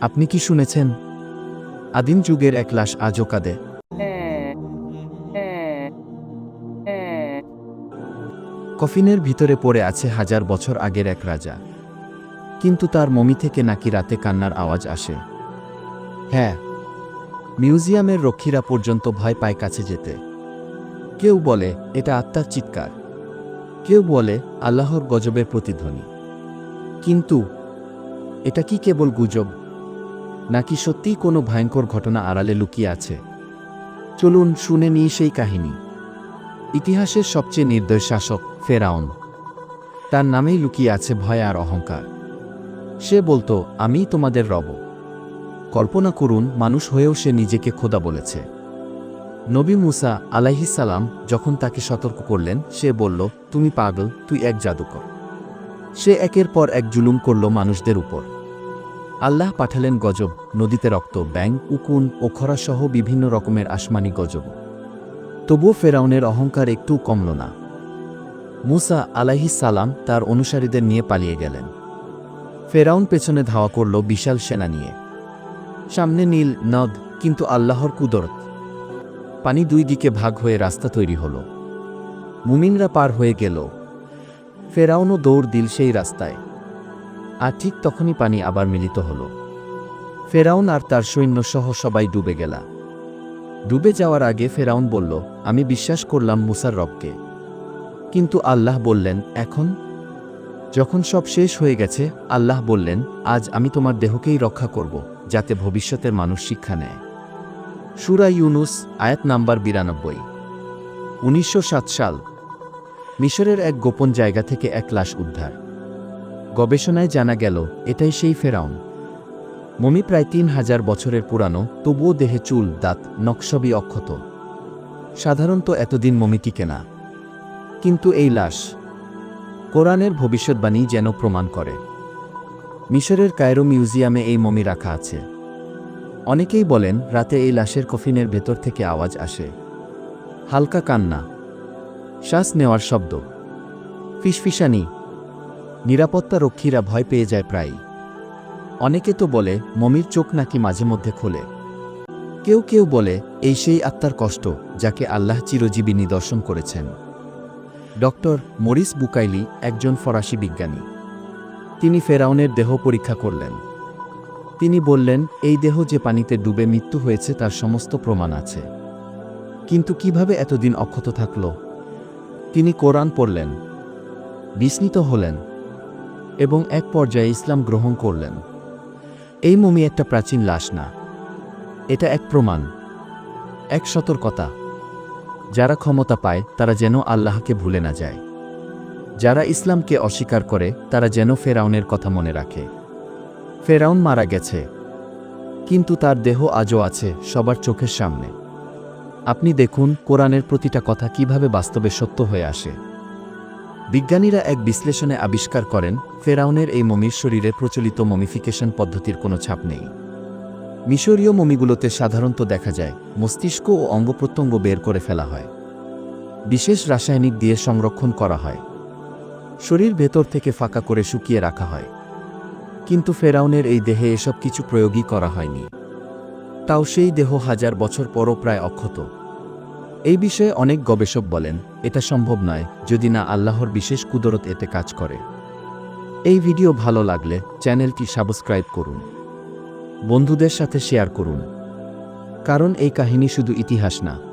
আপনি কি শুনেছেন? আদিম যুগের এক লাশ আজও কাঁদে। কফিনের ভিতরে পড়ে আছে হাজার বছর আগের এক রাজা। কিন্তু তার মমি থেকে নাকি রাতে কান্নার আওয়াজ আসে। হ্যাঁ মিউজিয়ামের রক্ষীরা পর্যন্ত ভয় পায় কাছে যেতে। কেউ বলে, এটা আত্মার চিৎকার। কেউ বলে, আল্লাহর গজবের প্রতিধ্বনি। কিন্তু এটা কি কেবল গুজব? নাকি সত্যিই কোনো ভয়ঙ্কর ঘটনা আড়ালে লুকিয়ে আছে? চলুন শুনে নিই সেই কাহিনী। ইতিহাসের সবচেয়ে নির্দয় শাসক ফেরাউন। তার নামেই লুকিয়ে আছে ভয় আর অহংকার। সে বলতো, আমিই তোমাদের রব। কল্পনা করুন, মানুষ হয়েও সে নিজেকে খোদা বলেছে। নবী মুসা আলাইহিসালাম যখন তাকে সতর্ক করলেন, সে বলল, তুমি পাগল, তুই এক জাদুকর। সে একের পর এক জুলুম করল মানুষদের উপর। আল্লাহ পাঠালেন গজব, নদীতে রক্ত ব্যাং উকুন ও খরাসহ বিভিন্ন রকমের আসমানি গজব। তবুও ফেরাউনের অহংকার একটু কমল না। মুসা সালাম তার অনুসারীদের নিয়ে পালিয়ে গেলেন। ফেরাউন পেছনে ধাওয়া করল বিশাল সেনা নিয়ে। সামনে নীল, নদ, কিন্তু আল্লাহর কুদরত। পানি দুই দিকে ভাগ হয়ে রাস্তা তৈরি হল। মুমিনরা পার হয়ে গেল। ফেরাউনও দৌড় দিল সেই রাস্তায়। আর ঠিক তখনই পানি আবার মিলিত হল। ফেরাউন আর তার সৈন্যসহ সবাই ডুবে গেলা। ডুবে যাওয়ার আগে ফেরাউন বলল, আমি বিশ্বাস করলাম মুসার রবকে। কিন্তু আল্লাহ বললেন, এখন? যখন সব শেষ হয়ে গেছে, আল্লাহ বললেন, আজ আমি তোমার দেহকেই রক্ষা করব, যাতে ভবিষ্যতের মানুষ শিক্ষা নেয়। সুরা ইউনুস, আয়াত নাম্বার বিরানব্বই। উনিশশো সাল, মিশরের এক গোপন জায়গা থেকে এক লাশ উদ্ধার। গবেষণায় জানা গেল, এটাই সেই ফেরাউন। মমি প্রায় তিন হাজার বছরের পুরানো, তবুও দেহে চুল, দাঁত নকশবই অক্ষত। সাধারণত এতদিন মমি টিকে না কিন্তু এই লাশ কোরআনের ভবিষ্যৎবাণী যেন প্রমাণ করে। মিশরের কায়রো মিউজিয়ামে এই মমি রাখা আছে। অনেকেই বলেন, রাতে এই লাশের কফিনের ভেতর থেকে আওয়াজ আসে। হালকা কান্না, শ্বাস নেওয়ার শব্দ, ফিসফিসানি নিরাপত্তা রক্ষীরা ভয় পেয়ে যায় প্রায়ই। অনেকে তো বলে, মমির চোখ নাকি মাঝে মধ্যে খোলে। কেউ কেউ বলে, এই সেই আত্মার কষ্ট, যাকে আল্লাহ চিরজীবী নিদর্শন করেছেন। ডক্টর মরিস বুকাইলি একজন ফরাসি বিজ্ঞানী। তিনি ফেরাউনের দেহ পরীক্ষা করলেন। তিনি বললেন, এই দেহ যে পানিতে ডুবে মৃত্যু হয়েছে, তার সমস্ত প্রমাণ আছে। কিন্তু কীভাবে এতদিন অক্ষত থাকল? তিনি কোরআন পড়লেন। বিস্মিত হলেন। এবং এক পর্যায়ে ইসলাম গ্রহণ করলেন। এই মমি একটা প্রাচীন লাশ না। এটা এক প্রমাণ, এক সতর্কতা। যারা ক্ষমতা পায়, তারা যেন আল্লাহকে ভুলে না যায়। যারা ইসলামকে অস্বীকার করে, তারা যেন ফেরাউনের কথা মনে রাখে। ফেরাউন মারা গেছে। কিন্তু তার দেহ আজও আছে, সবার চোখের সামনে। আপনি দেখুন, কোরআনের প্রতিটা কথা কীভাবে বাস্তবে সত্য হয়ে আসে। বিজ্ঞানীরা এক বিশ্লেষণে আবিষ্কার করেন, ফেরাউনের এই মমির শরীরে প্রচলিত মমিফিকেশন পদ্ধতির কোনো ছাপ নেই। মিশরীয় মমিগুলোতে সাধারণত দেখা যায়, মস্তিষ্ক ও অঙ্গপ্রত্যঙ্গ বের করে ফেলা হয়। বিশেষ রাসায়নিক দিয়ে সংরক্ষণ করা হয়। শরীর ভেতর থেকে ফাঁকা করে শুকিয়ে রাখা হয়। কিন্তু ফেরাউনের এই দেহে এসব কিছু প্রয়োগই করা হয়নি। তাও সেই দেহ হাজার বছর পরও প্রায় অক্ষত। এই বিষয়ে অনেক গবেষক বলেন, এটা সম্ভব নয়, যদি না আল্লাহর বিশেষ কুদরত এতে কাজ করে। এই ভিডিও ভালো লাগলে চ্যানেলটি সাবস্ক্রাইব করুন। বন্ধুদের সাথে শেয়ার করুন। কারণ এই কাহিনী শুধু ইতিহাস না